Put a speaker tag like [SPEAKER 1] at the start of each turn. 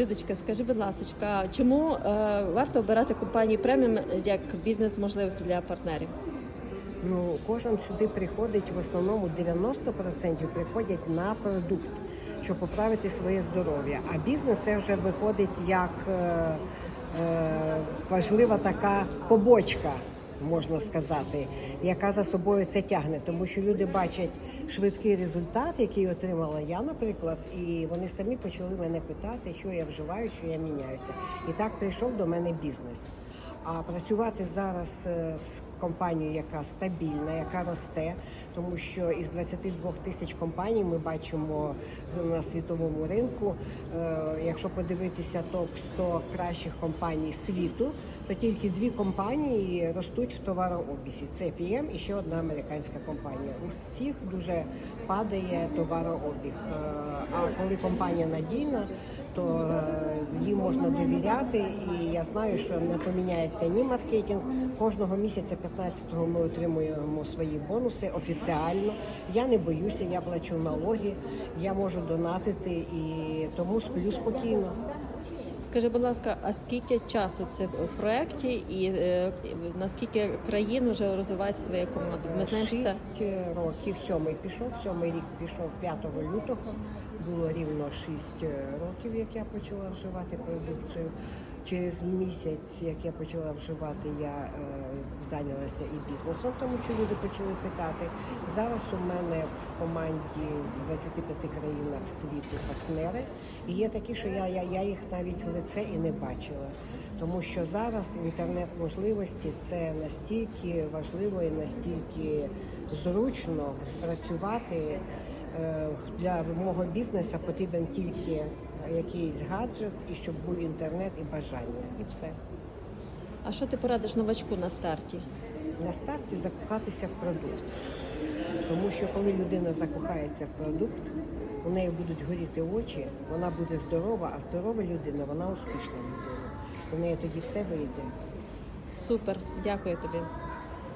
[SPEAKER 1] Людочка, скажи, будь ласка, чому е, варто обирати компанію преміум як бізнес-можливості для партнерів?
[SPEAKER 2] Ну, кожен сюди приходить в основному 90% приходять на продукт, щоб поправити своє здоров'я. А бізнес це вже виходить як е, е, важлива така побочка, можна сказати, яка за собою це тягне. Тому що люди бачать швидкий результат, який отримала я, наприклад, і вони самі почали мене питати, що я вживаю, що я міняюся. І так прийшов до мене бізнес. А працювати зараз е, з компанією, яка стабільна, яка росте, тому що із 22 тисяч компаній ми бачимо на світовому ринку. е, Якщо подивитися топ 100 кращих компаній світу, то тільки дві компанії ростуть в товарообігі. Це PM і ще одна американська компанія. У всіх дуже падає товарообіг. Е, А коли компанія надійна, то е, їм можна довіряти, і я знаю, що не поміняється ні маркетинг. Кожного місяця 15-го ми отримуємо свої бонуси офіціально. Я не боюся, я плачу налоги, я можу донатити і тому сплю спокійно.
[SPEAKER 1] Скажи, будь ласка, а скільки часу це в проєкті і е, наскільки країн вже розвивається твоя команда? Ми знаємо, що це
[SPEAKER 2] Шість е, років, сьомий пішов, сьомий рік пішов 5 лютого. Було рівно 6 років, як я почала вживати продукцію. Через місяць, як я почала вживати, я е, зайнялася і бізнесом, тому що люди почали питати. Зараз у мене в команді в 25 країнах світу партнери. І є такі, що я, я, я їх навіть в лице і не бачила. Тому що зараз інтернет-можливості це настільки важливо і настільки зручно працювати. Е, Для мого бізнесу потрібен тільки якийсь гаджет, і щоб був інтернет і бажання, і все.
[SPEAKER 1] а що ти порадиш новачку на старті?
[SPEAKER 2] На старті закохатися в продукт. Тому що коли людина закохається в продукт, у неї будуть горіти очі, вона буде здорова, а здорова людина, вона успішна людина. У неї тоді все вийде.
[SPEAKER 1] Супер, дякую тобі.